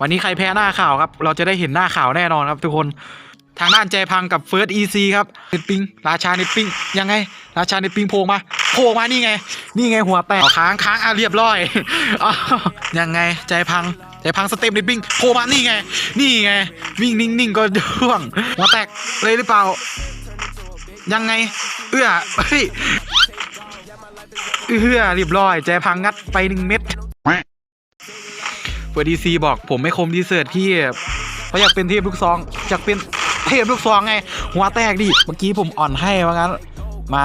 วันนี้ใครแพ้หน้าข่าวครับ เราจะได้เห็นหน้าข่าวแน่นอนครับ ทุกคนทางด้านใจพังกับเฟิร์สอีซีครับเนปิง ราชาเนปิง ยังไง ราชาเนปิงโผล่มาโผล่มานี่ไง นี่ไงหัวแตกค้างค้างอะเรียบร้อยอยังไงใจพังใจพังสเต็ปเนปิงโผล่มานี่ไง นี่ไง วิ่งนิ่งๆก็ร่วงหัวแตกเลยหรือเปล่า ยังไง เอื้อเฮ้ยเอื้อเรียบร้อย ใจพังงัดไปหนึ่งเม็ด เฟิร์ดีซีบอกผมไม่คมดีเสิร์ตพี่เพราะอยากเป็นเทพลูกซองอยากเป็นเทพลูกซองไง หัวแตกดิเมื่อกี้ผมอ่อนให้ว่างั้น มา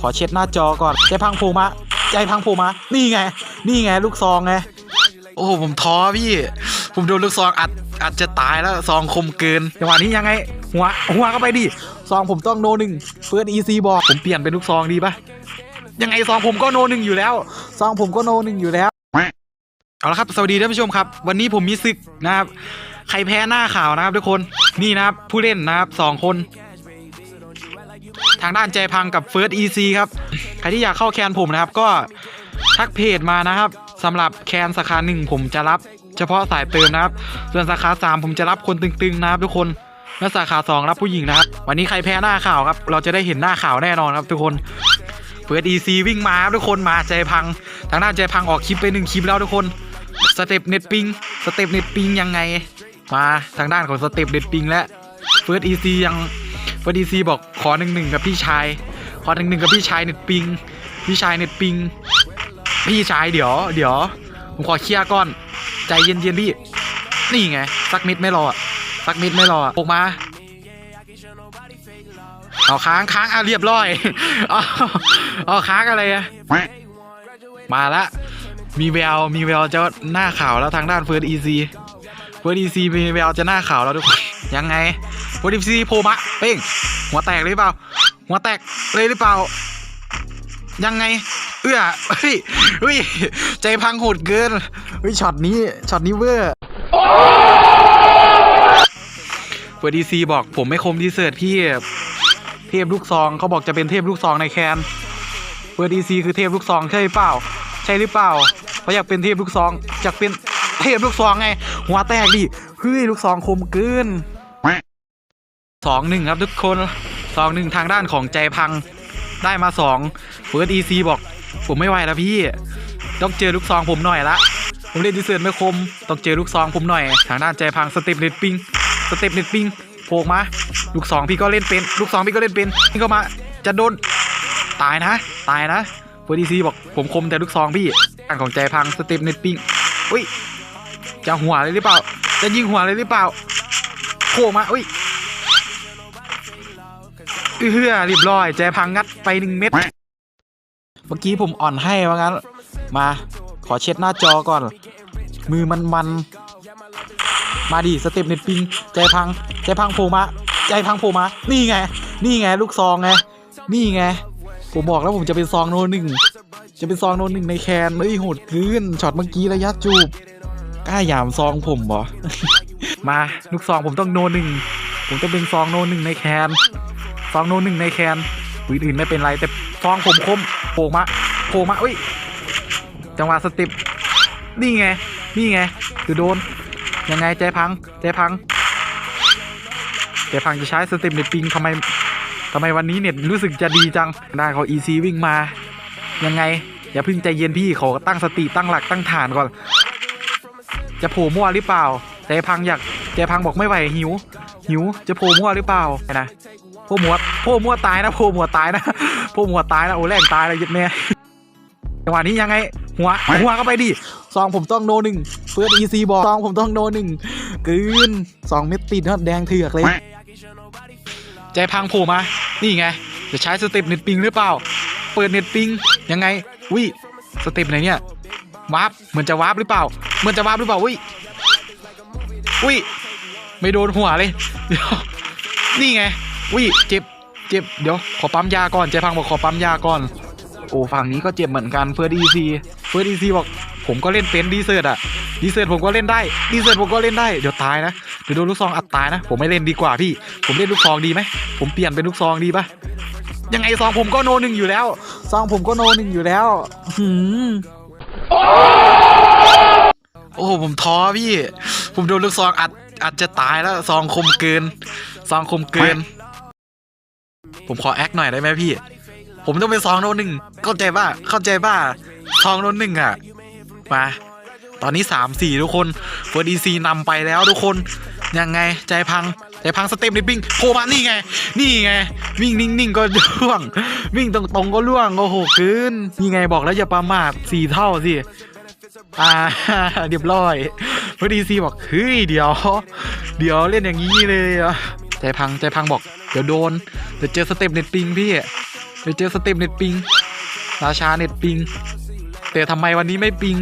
ขอเช็ดหน้าจอก่อนใจพังโผมาใจพังโผมานี่ไง นี่ไงลูกซองไง โอ้ผมท้อพี่ ผมโดนลูกซองอัดอัดจะตายแล้วซองคมเกินจังหวะนี้ยังไง หัวหัวเข้าไปดิซองผมต้องโนหนึ่งเฟิร์สอีซีบอกผมเปลี่ยนเป็นลูกซองดีปะยังไงซองผมก็โนหนึ่งอยู่แล้วซองผมก็โนหนึ่งอยู่แล้ว เอาละครับสวัสดีท่านผู้ชมครับ วันนี้ผมมีศึกนะครับใครแพ้หน้าข่าวนะครับทุกคนนี่นะครับผู้เล่นนะครับสองคน ทางด้านใจพังกับเฟิร์สอีซีครับใครที่อยากเข้าแคนผมนะครับ ก็ทักเพจมานะครับสำหรับแคนสาขาหนึ่งผมจะรับ เฉพาะสายเติมนะครับ ส่วนสาขาสามผมจะรับคนตึงๆนะครับทุกคนและสาขาสองรับผู้หญิงนะครับ วันนี้ใครแพ้หน้าข่าวครับ เราจะได้เห็นหน้าข่าวแน่นอนครับทุกคนเฟิร์สอีซีวิ่งมาครับทุกคนมาใจพัง ทางด้านใจพังออกคลิปไปหนึ่งคลิปแล้วทุกคน สเต็ปเน็ตปิงสเต็ปเน็ตปิงยังไง มาทางด้านของสเต็ปเน็ตปิงและเฟิร์สอีซียังเฟิร์สอีซีบอกขอหนึ่งหนึ่งกับพี่ชาย ขอหนึ่งหนึ่งกับพี่ชายเน็ตปิง พี่ชายเน็ตปิง พี่ชายเดี๋ยว เดี๋ยว ผมขอเคลียร์ก่อน ใจเย็นๆพี่ นี่ไงสักมิดไม่รออะสักมิดไม่รอออกมาเอาค้างค้างอะเรียบร้อยเอาเอาค้างอะไรอะมาละ มีแววมีแววจะหน้าข่าวแล้วทางด้านเฟิร์สอีซีเฟิร์สอีซีมีแววจะหน้าข่าวแล้วทุกคนยังไงเฟิร์สอีซีโผล่มาเป้งหัวแตกเลยหรือเปล่า หัวแตกเลยหรือเปล่า ยังไง เอื้อเฮ้ยเฮ้ยใจพังโหดเกินเฮ้ยช็อตนี้ช็อตนี้เวอร์เฟิร์สอีซีบอกผมไม่คมดีเสิร์ตพี่เทพลูกซองเขาบอกจะเป็นเทพลูกซองในแคนเวอร์ดีซีคือเทพลูกซองใช่หรือเปล่า ใช่หรือเปล่า เขาอยากเป็นเทพลูกซองอยากเป็นเทพลูกซองไง หัวแตกดิเฮ้ยลูกซองคมเกินสองหนึ่งครับทุกคนสองหนึ่งทางด้านของใจพังได้มาสองเฟิร์สอีซีบอก ผมไม่ไหวแล้วพี่ ต้องเจอลูกซองผมหน่อยละผมเล่นดีเซอร์ไม่คม ต้องเจอลูกซองผมหน่อย ทางด้านใจพังสเต็ปเน็ตปิงสเต็ปเน็ตปิงโผล่มาลูกสองพี่ก็เล่นเป็น ลูกสองพี่ก็เล่นเป็นนี่ก็มาจะโดนตายนะ ตายนะเฟอร์ดีซีบอกผมคมแต่ลูกซองพี่ ทางของใจพังสเต็ปเน็ตปิงอุ้ยจะหัวเลยหรือเปล่า จะยิงหัวเลยหรือเปล่าโผล่มาอุ้ยเอื้อเรียบร้อย ใจพังงัดไปหนึ่งเม็ด เมื่อกี้ผมอ่อนให้ว่างั้น มา ขอเช็ดหน้าจอก่อน มือมันมันมาดิสเต็ปเน็ตปิง ใจพัง ใจพังโผล่มา ใจพังโผล่มา นี่ไง นี่ไง ลูกซองไง นี่ไง ผมบอกแล้วผมจะเป็นซองโนหนึ่ง จะเป็นซองโนหนึ่งในแคนเฮ้ยโหดเกินช็อตเมื่อกี้ระยะจูบกล้าหยามซองผมเหรอมาลูกซองผมต้องโนหนึ่งผมจะเป็นซองโนหนึ่งในแคนซองโนหนึ่งในแคนปืนอื่นไม่เป็นไรแต่ซองผมคมโผล่มาโผล่มาอุ้ยจังหวะสเติปนี่ไง นี่ไงคือโดน ยังไงใจพังใจพังใจพังจะใช้สเต็ปเน็ตปิงทำไมทำไมวันนี้เน็ตรู้สึกจะดีจังได้เขา EC วิ่งมา ยังไง อย่าพิ่งใจเย็นพี่ขอตั้งสติตั้งหลักตั้งฐานก่อน จะโผล่มั่วหรือเปล่าใจพังอยากใจพังบอกไม่ไหวหิว หิวจะโผล่มั่วหรือเปล่านะโผล่มัวโผล่มั่วตายนะโผล่มัวตายนะโผล่มัวตายนะโอ้แรงตายเลยยึดแม่จังหวะนี้ยังไง หัวหัวเข้าไปดิซองผมต้องโนหนึ่งเฟิร์สอีซีบอกซองผมต้องโนหนึ่งกืนสองเม็ดติดนะแดงเถือกเลย ใจพังโผล่มา นี่ไง จะใช้สเต็ปเน็ตปิงหรือเปล่า เปิดเน็ตปิง ยังไงวิสเต็ปไหนเนี่ยวาร์ปเหมือนจะวาร์ปหรือเปล่า เหมือนจะวาร์ปหรือเปล่าวิวิไม่โดนหัวเลยเดี๋ยวนี่ไงวิเจ็บเจ็บเดี๋ยวขอปั๊มยาก่อนใจพังบอกขอปั๊มยาก่อน โอ้ฝั่งนี้ก็เจ็บเหมือนกันเฟิร์ดีซีเฟิร์ดีซีบอกผมก็เล่นเป็นดีเซิร์ตอะดีเซิร์ตผมก็เล่นได้ดีเซิร์ตผมก็เล่นได้เดี๋ยวตายนะเดี๋ยวโดนลูกซองอัดตายนะ ผมไม่เล่นดีกว่าพี่ ผมเล่นลูกซองดีไหมผมเปลี่ยนเป็นลูกซองดีปะ ยังไงซองผมก็โนหนึ่งอยู่แล้ว ซองผมก็โนหนึ่งอยู่แล้วหืมโอ้โหผมท้อพี่ ผมโดนลูกซองอัดอัดจะตายแล้วซองคมเกิน ซองคมเกิน ผมขอแอคหน่อยได้ไหมพี่ ผมต้องเป็นซองโนหนึ่งเข้าใจป่ะเข้าใจป่ะซองโนหนึ่งอะมาตอนนี้สามสี่ทุกคนเฟิร์ดีซีนำไปแล้วทุกคน ยังไงใจพัง ใจพังสเต็ปในปิ้งโผล่มานี่ไง นี่ไง วิ่งนิ่งๆก็ล่วง วิ่งตรงๆก็ล่วงโอ้โหเกินนี่ไงบอกแล้วอย่าประมาทสี่เท่าสิอ่าเรียบร้อยเฟิร์ดีซีบอกเฮ้ยเดี๋ยว เดี๋ยวเล่นอย่างนี้เลยอะใจพังใจพังบอกเดี๋ยวโดนเดี๋ยวเจอสเต็ปเน็ตปิงพี่เดี๋ยวเจอสเต็ปเน็ตปิงราชาเน็ตปิง แต่ทำไมวันนี้ไม่ปิง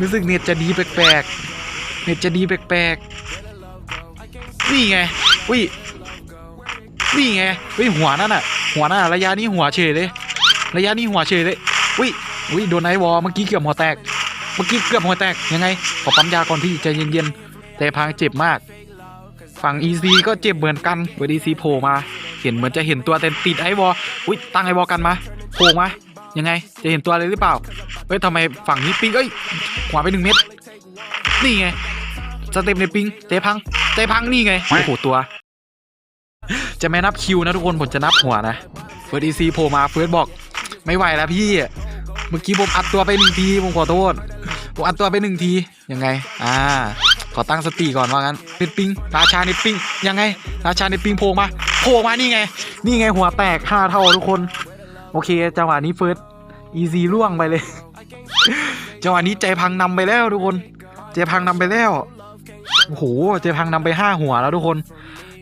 รู้สึกเน็ตจะดีแปลกๆเน็ตจะดีแปลกๆนี่ไง วินี่ไงวิหัวนั่นน่ะ หัวนั่นระยะนี้หัวเฉยเลย ระยะนี้หัวเฉยเลยวิวิโดนไอวอลเมื่อกี้เกือบหัวแตก เมื่อกี้เกือบหัวแตกยังไง ขอปั๊มยาก่อนพี่ใจเย็นๆแต่พังเจ็บมาก ฝั่ง EC ก็เจ็บเหมือนกันเวดีซีโผล่มา เห็นเหมือนจะเห็นตัวแต่ติดไอวอลอุ้ยตั้งไอวอลกันมาโผล่มายังไง จะเห็นตัวอะไรหรือเปล่าเฮ้ยทำไมฝั่งนี้ปิงเอ้ยขวาไปหนึ่งเม็ดนี่ไง สเต็ปในปิงเตะพังเตะพังนี่ไง โอ้โหตัว จะไม่นับคิวนะทุกคนผมจะนับหัวนะเฟิร์สอีซีโผล่มาเฟิร์สบอก ไม่ไหวแล้วพี่ เมื่อกี้ผมอัดตัวไปหนึ่งทีผมขอโทษผมอัดตัวไปหนึ่งทียังไง อ่า ขอตั้งสติก่อนว่างั้นเน็ตปิงราชาเนตปิงยังไง ราชาเนตปิงโผล่มาโผล่มานี่ไง นี่ไงหัวแตกห้าเท่าทุกคน โอเคจังหวะนี้เฟิร์สอีซีล่วงไปเลยจังหวะนี้ใจพังนำไปแล้วทุกคน ใจพังนำไปแล้ว โอ้โหใจพังนำไปห้าหัวแล้วทุกคน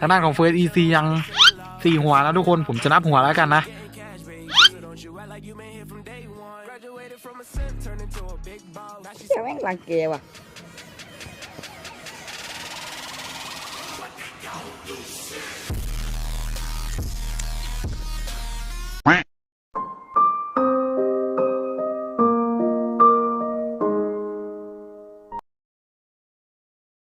ทางด้านของเฟิร์สอีซียังสี่หัวแล้วทุกคนผมจะนับหัวแล้วกันนะเชี่ยแม่งรังเกว่ะเ